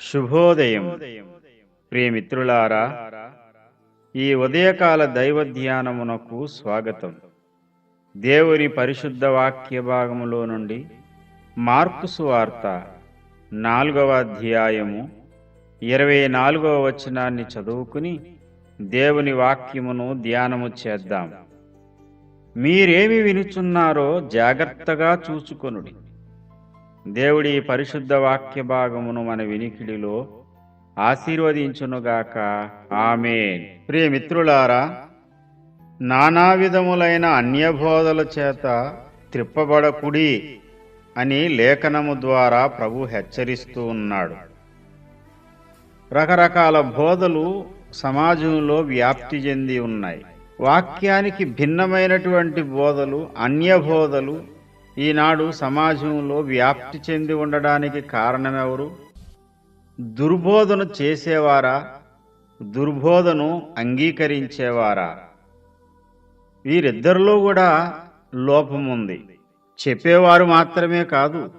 శుభోదయం. ప్రియమిత్రులారా ఈ ఉదయకాల దైవ ధ్యానమునకు స్వాగతం. దేవుని పరిశుద్ధ వాక్య భాగములో నుండి మార్కు సువార్త నాలుగవ అధ్యాయము ఇరవై నాలుగవ వచనాన్ని చదువుకుని దేవుని వాక్యమును ధ్యానము చేద్దాం. మీరేమి వినుచున్నారో జాగ్రత్తగా చూచుకొనుడి. దేవుడి పరిశుద్ధ వాక్య భాగమును మన వినికిడిలో ఆశీర్వదించునుగాక. ఆమె ప్రియమిత్రులారా నానా విధములైన అన్యబోధల చేత త్రిప్పబడకుడి అని లేఖనము ద్వారా ప్రభు హెచ్చరిస్తూ ఉన్నాడు. రకరకాల బోధలు సమాజంలో వ్యాప్తి చెంది ఉన్నాయి. వాక్యానికి భిన్నమైనటువంటి బోధలు అన్య బోధలు ఈనాడు సమాజంలో వ్యాప్తి చెంది ఉండడానికి కారణమెవరు? దుర్బోధన చేసేవారా? దుర్బోధను అంగీకరించేవారా? వీరిద్దరిలో కూడా లోపం ఉంది చెప్పేవారు మాత్రమే కాదు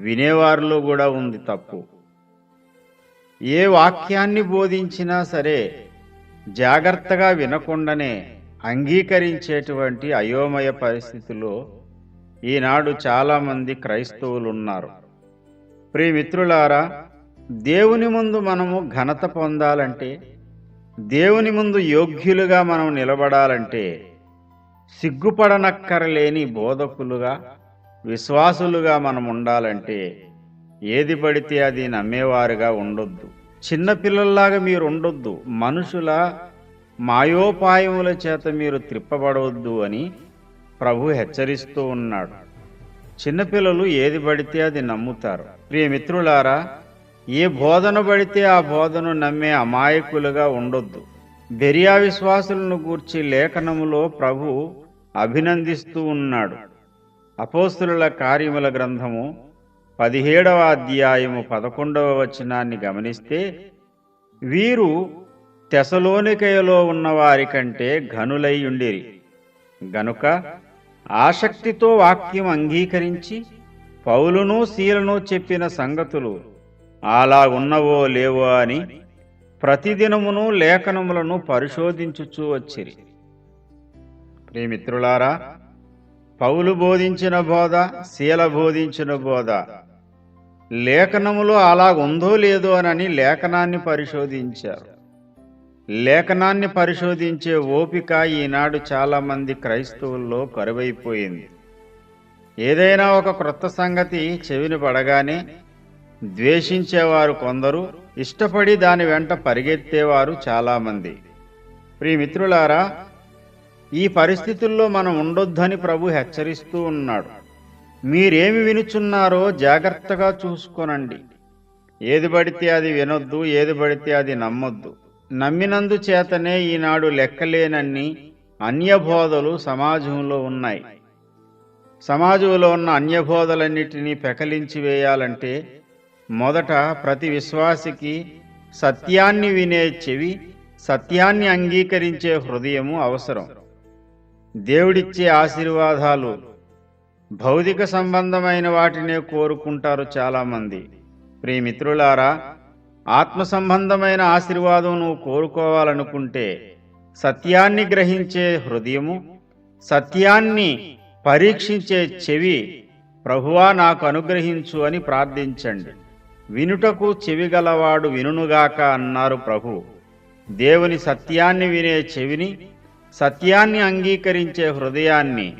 వినేవారిలో కూడా ఉంది తప్పు. ఏ వాక్యాన్ని బోధించినా సరే జాగ్రత్తగా వినకుండానే అంగీకరించేటువంటి అయోమయ పరిస్థితిలో ఈనాడు చాలామంది క్రైస్తవులు ఉన్నారు ప్రియమిత్రులారా దేవుని ముందు మనము ఘనత పొందాలంటే దేవుని ముందు యోగ్యులుగా మనం నిలబడాలంటే సిగ్గుపడనక్కరలేని బోధకులుగా విశ్వాసులుగా మనం ఉండాలంటే ఏది పడితే అది నమ్మేవారుగా ఉండొద్దు. చిన్నపిల్లల్లాగా మీరు ఉండొద్దు. మనుషుల మాయోపాయముల చేత మీరు త్రిప్పబడవద్దు అని ప్రభు హెచ్చరిస్తూ ఉన్నాడు. చిన్నపిల్లలు ఏది పడితే అది నమ్ముతారు. ప్రియమిత్రులారా ఏ బోధన పడితే ఆ బోధను నమ్మే అమాయకులుగా ఉండొద్దు. బెరియా విశ్వాసులను గూర్చి లేఖనములో ప్రభు అభినందిస్తూ ఉన్నాడు. అపోస్తుల కార్యముల గ్రంథము పదిహేడవ అధ్యాయము పదకొండవ వచనాన్ని గమనిస్తే వీరు తెసలోనికయలో ఉన్నవారి కంటే ఘనులై ఉండిరి. గనుక ఆసక్తితో వాక్యం అంగీకరించి పౌలును శీలను చెప్పిన సంగతులు అలా ఉన్నవో లేవో అని ప్రతిదినమును లేఖనములను పరిశోధించుచూ వచ్చిరి. ప్రియమిత్రులారా పౌలు బోధించిన బోధ శీల బోధించిన బోధ. లేఖనములో అలా ఉందో లేదో అని లేఖనాన్ని పరిశోధించారు. లేఖనాన్ని పరిశోధించే ఓపిక ఈనాడు చాలామంది క్రైస్తవుల్లో కరువైపోయింది. ఏదైనా ఒక క్రొత్త సంగతి చెవిని పడగానే ద్వేషించేవారు కొందరు ఇష్టపడి దాని వెంట పరిగెత్తేవారు చాలామంది. ప్రియమిత్రులారా ఈ పరిస్థితుల్లో మనం ఉండొద్దని ప్రభు హెచ్చరిస్తూ ఉన్నాడు. మీరేమి వినుచున్నారో జాగ్రత్తగా చూసుకోనండి. ఏది పడితే అది వినొద్దు ఏది పడితే అది నమ్మొద్దు. నమ్మినందు చేతనే ఈనాడు లెక్కలేనన్ని అన్యబోధలు సమాజంలో ఉన్నాయి. సమాజంలో ఉన్న అన్యబోధలన్నిటినీ పెకలించి వేయాలంటే మొదట ప్రతి విశ్వాసికి సత్యాన్ని వినే చెవి సత్యాన్ని అంగీకరించే హృదయము అవసరం. దేవుడిచ్చే ఆశీర్వాదాలు భౌతిక సంబంధమైన వాటినే కోరుకుంటారు చాలామంది. ప్రియమిత్రులారా ఆత్మ సంబంధమైన ఆశీర్వాదం నువ్వు కోరుకోవాలనుకుంటే సత్యాన్ని గ్రహించే హృదయము సత్యాన్ని పరీక్షించే చెవి ప్రభువా నాకు అనుగ్రహించు అని ప్రార్థించండి. వినుటకు చెవిగలవాడు వినుగాక అన్నారు ప్రభు. దేవుని సత్యాన్ని వినే చెవిని సత్యాన్ని అంగీకరించే హృదయాన్ని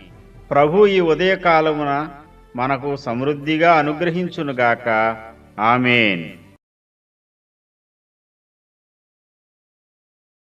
ప్రభు ఈ ఉదయకాలమున మనకు సమృద్ధిగా అనుగ్రహించునుగాక. ఆమెన్.